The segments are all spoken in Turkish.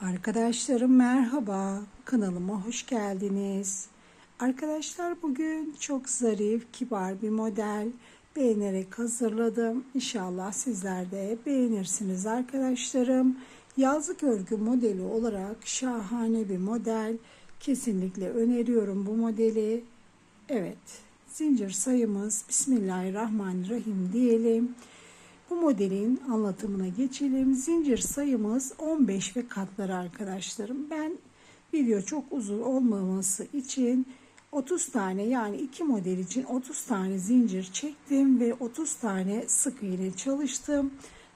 Arkadaşlarım merhaba. Kanalıma hoş geldiniz. Arkadaşlar bugün çok zarif, kibar bir model beğenerek hazırladım. İnşallah sizler de beğenirsiniz arkadaşlarım. Yazlık örgü modeli olarak şahane bir model. Kesinlikle öneriyorum bu modeli. Evet, zincir sayımız Bismillahirrahmanirrahim diyelim. Bu modelin anlatımına geçelim. Zincir sayımız 15 ve katları arkadaşlarım. Ben video çok uzun olmaması için 30 tane yani iki model için 30 tane zincir çektim ve 30 tane sık iğne çalıştım.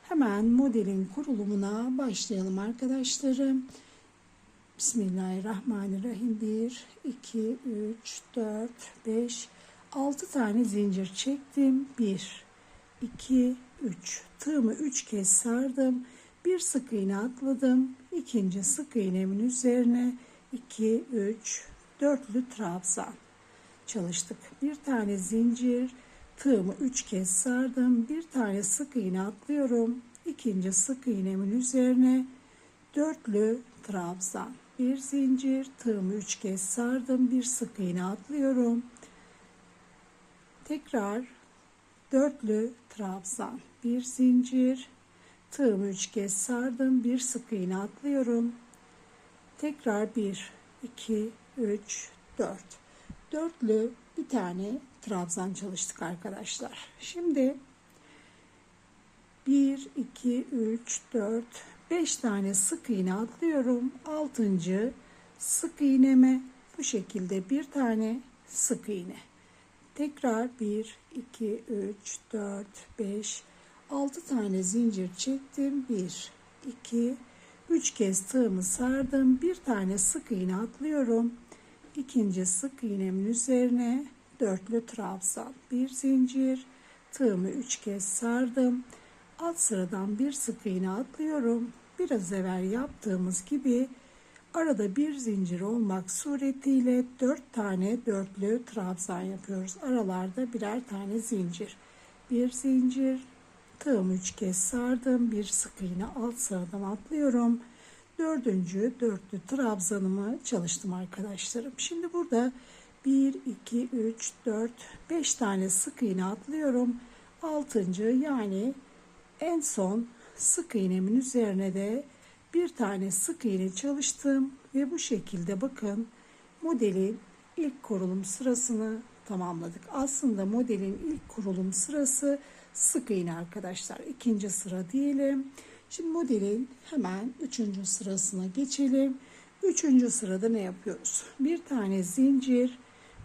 Hemen modelin kurulumuna başlayalım arkadaşlarım. Bismillahirrahmanirrahim. 1, 2, 3, 4, 5, 6 tane zincir çektim. 1, 2, 3. Tığımı 3 kez sardım. Bir sık iğne atladım. İkinci sık iğnemin üzerine 2, 3, dörtlü trabzan çalıştık. Bir tane zincir, tığımı 3 kez sardım. Bir tane sık iğne atlıyorum. İkinci sık iğnemin üzerine dörtlü trabzan. Bir zincir, tığımı 3 kez sardım. Bir sık iğne atlıyorum. Tekrar dörtlü trabzan bir zincir. Tığımı üç kez sardım bir sık iğne atlıyorum. Tekrar bir iki üç dört. Dörtlü bir tane trabzan çalıştık arkadaşlar. Şimdi bir iki üç dört beş tane sık iğne atlıyorum. Altıncı sık iğneme bu şekilde bir tane sık iğne Tekrar 1, 2, 3, 4, 5, 6 tane zincir çektim. 1, 2, 3 kez tığımı sardım. Bir tane sık iğne atlıyorum. İkinci sık iğnemin üzerine dörtlü trabzan. Bir zincir. Tığımı 3 kez sardım. Alt sıradan bir sık iğne atlıyorum. Biraz evvel yaptığımız gibi Arada bir zincir olmak suretiyle dört tane dörtlü trabzan yapıyoruz. Aralarda birer tane zincir. Bir zincir, tığım üç kez sardım. Bir sık iğne alt sıradan atlıyorum. Dördüncü dörtlü trabzanımı çalıştım arkadaşlarım. Şimdi burada 1, 2, 3, 4, 5 tane sık iğne atlıyorum. Altıncı yani en son sık iğnemin üzerine de bir tane sık iğne çalıştım ve bu şekilde bakın modelin ilk kurulum sırasını tamamladık. Aslında modelin ilk kurulum sırası sık iğne arkadaşlar. İkinci sıra diyelim. Şimdi modelin hemen üçüncü sırasına geçelim. Üçüncü sırada ne yapıyoruz? Bir tane zincir.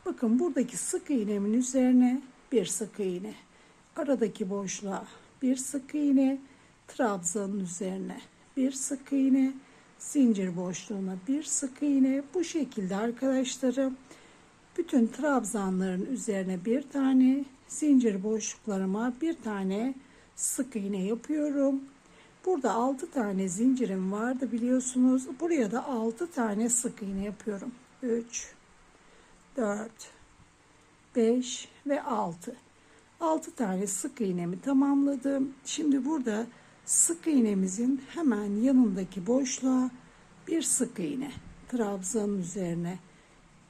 Bakın buradaki sık iğnemin üzerine bir sık iğne. Aradaki boşluğa bir sık iğne. Trabzanın üzerine bir sık iğne, zincir boşluğuna bir sık iğne. Bu şekilde arkadaşlarım bütün trabzanların üzerine bir tane, zincir boşluklarıma bir tane sık iğne yapıyorum. Burada 6 tane zincirim vardı biliyorsunuz. Buraya da 6 tane sık iğne yapıyorum. 3 4 5 ve 6. 6 tane sık iğnemi tamamladım. Şimdi burada sık iğnemizin hemen yanındaki boşluğa bir sık iğne trabzanın üzerine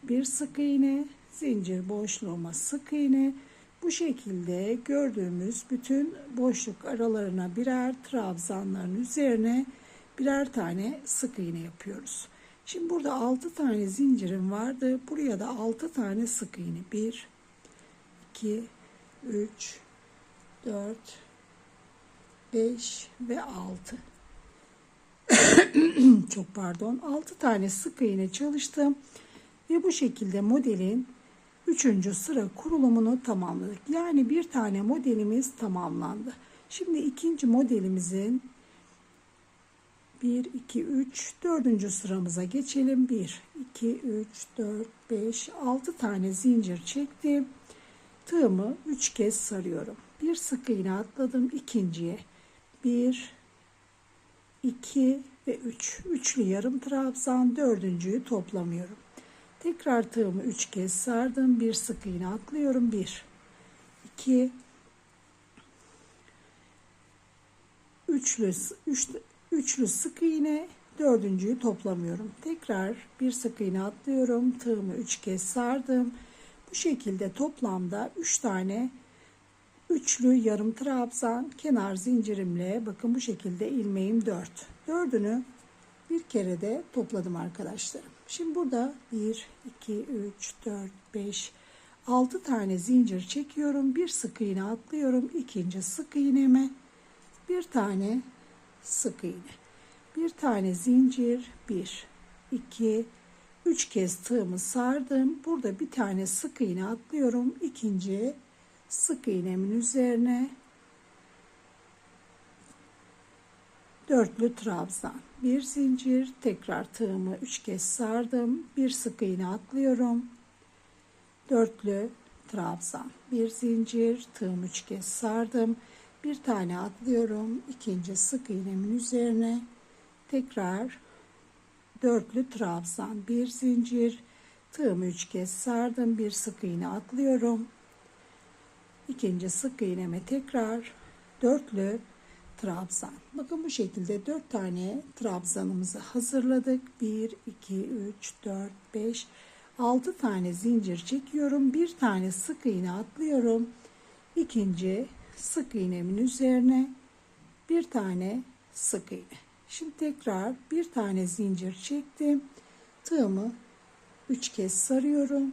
bir sık iğne zincir boşluğuma sık iğne bu şekilde gördüğümüz bütün boşluk aralarına birer trabzanların üzerine birer tane sık iğne yapıyoruz. Şimdi burada 6 tane zincirim vardı. Buraya da 6 tane sık iğne. 1 2 3 4 5 ve 6. Çok pardon. 6 tane sık iğne çalıştım. Ve bu şekilde modelin 3. sıra kurulumunu tamamladık. Yani bir tane modelimiz tamamlandı. Şimdi ikinci modelimizin 1, 2, 3, 4. sıramıza geçelim. 1, 2, 3, 4, 5, 6 tane zincir çektim. Tığımı 3 kez sarıyorum. Bir sık iğne atladım ikinciye. 1 2 ve 3 üçlü yarım trabzan dördüncüyü toplamıyorum tekrar tığımı 3 kez sardım bir sık iğne atlıyorum 1 2 üçlü üçlü, üçlü sık iğne dördüncüyü toplamıyorum. Tekrar bir sık iğne atlıyorum. Tığımı üç kez sardım. Bu şekilde toplamda üç tane üçlü yarım trabzan kenar zincirimle bakın bu şekilde ilmeğim 4. Dördünü bir kere de topladım arkadaşlarım. Şimdi burada 1, 2, 3, 4, 5, 6 tane zincir çekiyorum. Bir sık iğne atlıyorum. ikinci sık iğneme bir tane sık iğne. Bir tane zincir. 1, 2, 3 kez tığımı sardım. Burada bir tane sık iğne atlıyorum. ikinci sık iğnemin üzerine dörtlü trabzan bir zincir tekrar tığımı üç kez sardım bir sık iğne atlıyorum dörtlü trabzan bir zincir tığımı üç kez sardım bir tane atlıyorum ikinci sık iğnemin üzerine tekrar dörtlü trabzan bir zincir tığımı üç kez sardım bir sık iğne atlıyorum ikinci sık iğneme tekrar dörtlü trabzan. Bakın bu şekilde dört tane trabzanımızı hazırladık. 1, 2, 3, 4, 5, 6 tane zincir çekiyorum. Bir tane sık iğne atlıyorum. İkinci sık iğnemin üzerine bir tane sık iğne. Şimdi tekrar bir tane zincir çektim. Tığımı 3 kez sarıyorum.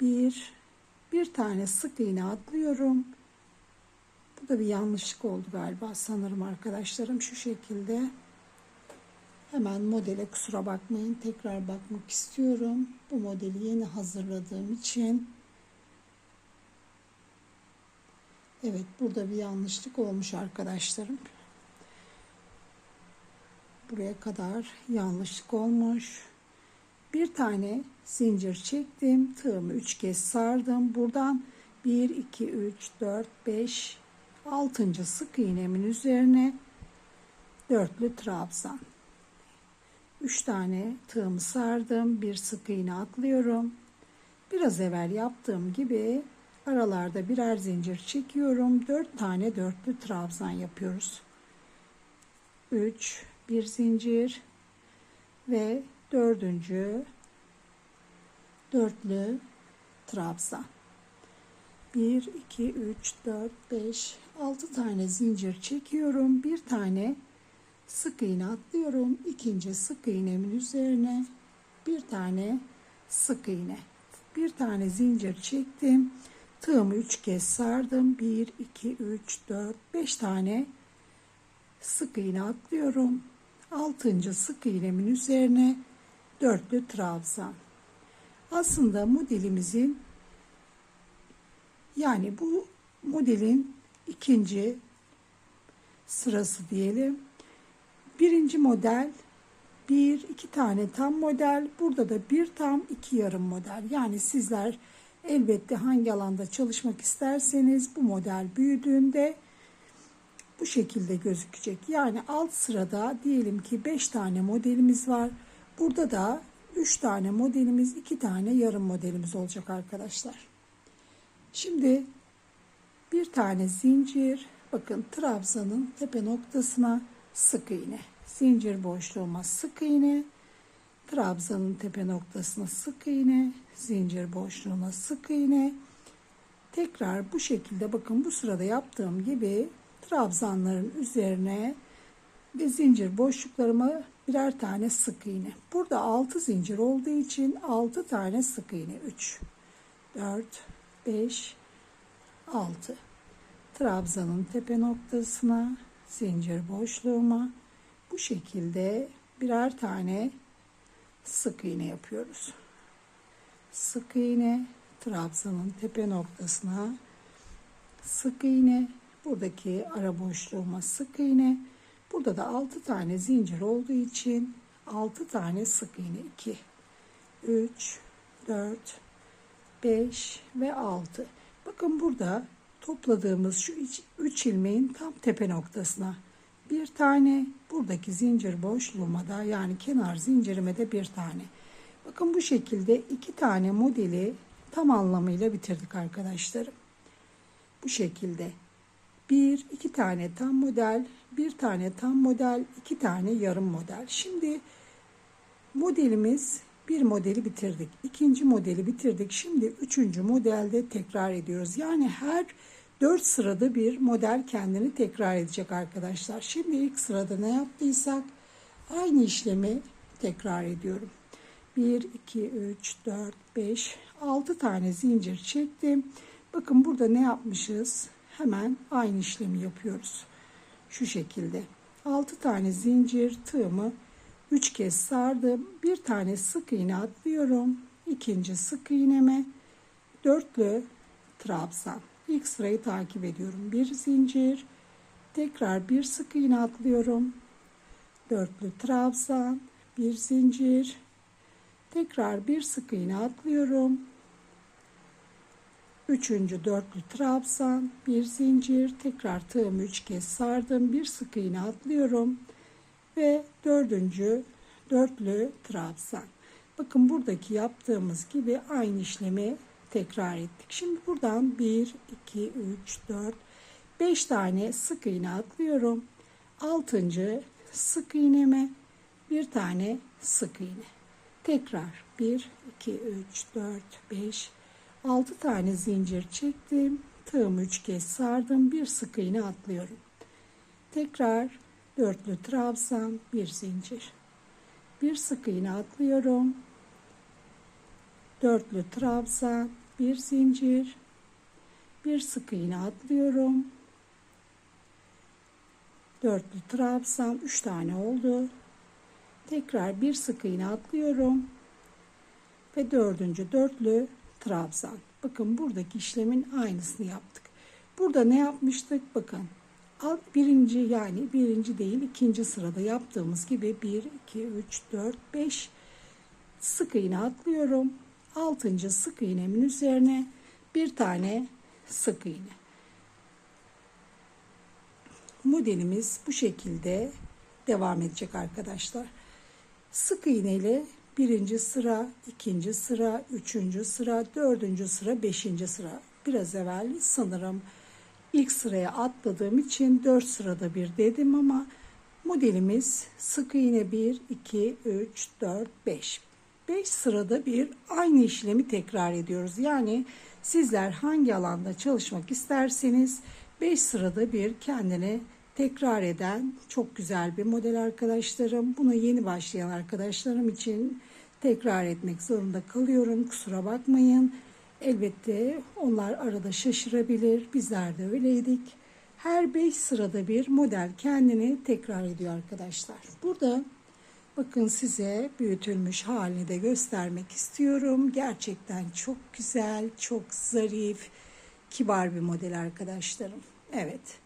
1 bir tane sık iğne atlıyorum. Bu da bir yanlışlık oldu galiba sanırım arkadaşlarım şu şekilde. Hemen modele kusura bakmayın tekrar bakmak istiyorum. Bu modeli yeni hazırladığım için. Evet burada bir yanlışlık olmuş arkadaşlarım. Buraya kadar yanlışlık olmuş bir tane zincir çektim tığımı üç kez sardım. Buradan 1 2 3 4 5 6. sık iğnemin üzerine dörtlü trabzan. 3 tane tığımı sardım bir sık iğne atlıyorum. Biraz evvel yaptığım gibi aralarda birer zincir çekiyorum. 4 tane dörtlü trabzan yapıyoruz. 3 bir zincir ve dördüncü. Dörtlü. Trabzan 1 2 3 4 5 6 tane zincir çekiyorum. Bir tane sık iğne atlıyorum. İkinci sık iğnemin üzerine bir tane sık iğne. Bir tane zincir çektim. Tığımı 3 kez sardım. 1 2 3 4 5 tane sık iğne atlıyorum. 6. sık iğnemin üzerine dörtlü trabzan. Aslında modelimizin yani bu modelin ikinci sırası diyelim. Birinci model bir iki tane tam model. Burada da bir tam iki yarım model. Yani sizler elbette hangi alanda çalışmak isterseniz bu model büyüdüğünde bu şekilde gözükecek. Yani alt sırada diyelim ki 5 tane modelimiz var. Burada da 3 tane modelimiz, 2 tane yarım modelimiz olacak arkadaşlar. Şimdi bir tane zincir, bakın trabzanın tepe noktasına sık iğne. Zincir boşluğuma sık iğne, trabzanın tepe noktasına sık iğne, zincir boşluğuna sık iğne. Tekrar bu şekilde bakın bu sırada yaptığım gibi trabzanların üzerine ve zincir boşluklarıma birer tane sık iğne. Burada 6 zincir olduğu için 6 tane sık iğne. 3, 4, 5, 6. Trabzanın tepe noktasına zincir boşluğuma bu şekilde birer tane sık iğne yapıyoruz. Sık iğne trabzanın tepe noktasına sık iğne buradaki ara boşluğuma sık iğne Burada da 6 tane zincir olduğu için 6 tane sık iğne 2 3 4 5 ve 6. Bakın burada topladığımız şu 3 ilmeğin tam tepe noktasına bir tane buradaki zincir boşluğuma da yani kenar zincirime de bir tane. Bakın bu şekilde iki tane modeli tam anlamıyla bitirdik arkadaşlarım. Bu şekilde Bir, iki tane tam model, bir tane tam model, iki tane yarım model. Şimdi modelimiz bir modeli bitirdik. ikinci modeli bitirdik. Şimdi üçüncü modelde tekrar ediyoruz. Yani her dört sırada bir model kendini tekrar edecek arkadaşlar. Şimdi ilk sırada ne yaptıysak aynı işlemi tekrar ediyorum. 1, 2, 3, 4, 5, 6 tane zincir çektim. Bakın burada ne yapmışız? Hemen aynı işlemi yapıyoruz. Şu şekilde. 6 tane zincir tığımı 3 kez sardım. Bir tane sık iğne atlıyorum. İkinci sık iğneme dörtlü trabzan. İlk sırayı takip ediyorum. Bir zincir, tekrar bir sık iğne atlıyorum. Dörtlü trabzan, bir zincir, tekrar bir sık iğne atlıyorum. Üçüncü dörtlü trabzan, bir zincir, tekrar tığımı üç kez sardım, bir sık iğne atlıyorum ve dördüncü dörtlü trabzan. Bakın buradaki yaptığımız gibi aynı işlemi tekrar ettik. Şimdi buradan 1, 2, 3, 4, 5 tane sık iğne atlıyorum. Altıncı sık iğneme bir tane sık iğne. Tekrar 1, 2, 3, 4, 5, 6 tane zincir çektim. Tığımı 3 kez sardım. Bir sık iğne atlıyorum. Tekrar dörtlü trabzan, bir zincir. Bir sık iğne atlıyorum. Dörtlü trabzan, bir zincir. Bir sık iğne atlıyorum. Dörtlü trabzan, üç tane oldu. Tekrar bir sık iğne atlıyorum. Ve dördüncü dörtlü trabzan. Bakın buradaki işlemin aynısını yaptık. Burada ne yapmıştık? Bakın alt birinci yani birinci değil ikinci sırada yaptığımız gibi 1, 2, 3, 4, 5 sık iğne atlıyorum. Altıncı sık iğnemin üzerine bir tane sık iğne. Modelimiz bu şekilde devam edecek arkadaşlar. Sık iğne ile birinci sıra, ikinci sıra, üçüncü sıra, dördüncü sıra, beşinci sıra. Biraz evvel sanırım ilk sıraya atladığım için dört sırada bir dedim ama modelimiz sık iğne 1, 2, 3, 4, 5. 5 sırada bir aynı işlemi tekrar ediyoruz. Yani sizler hangi alanda çalışmak isterseniz 5 sırada bir kendini tekrar eden çok güzel bir model arkadaşlarım. Buna yeni başlayan arkadaşlarım için tekrar etmek zorunda kalıyorum. Kusura bakmayın. Elbette onlar arada şaşırabilir. Bizler de öyleydik. Her 5 sırada bir model kendini tekrar ediyor arkadaşlar. Burada bakın size büyütülmüş halini de göstermek istiyorum. Gerçekten çok güzel, çok zarif, kibar bir model arkadaşlarım. Evet.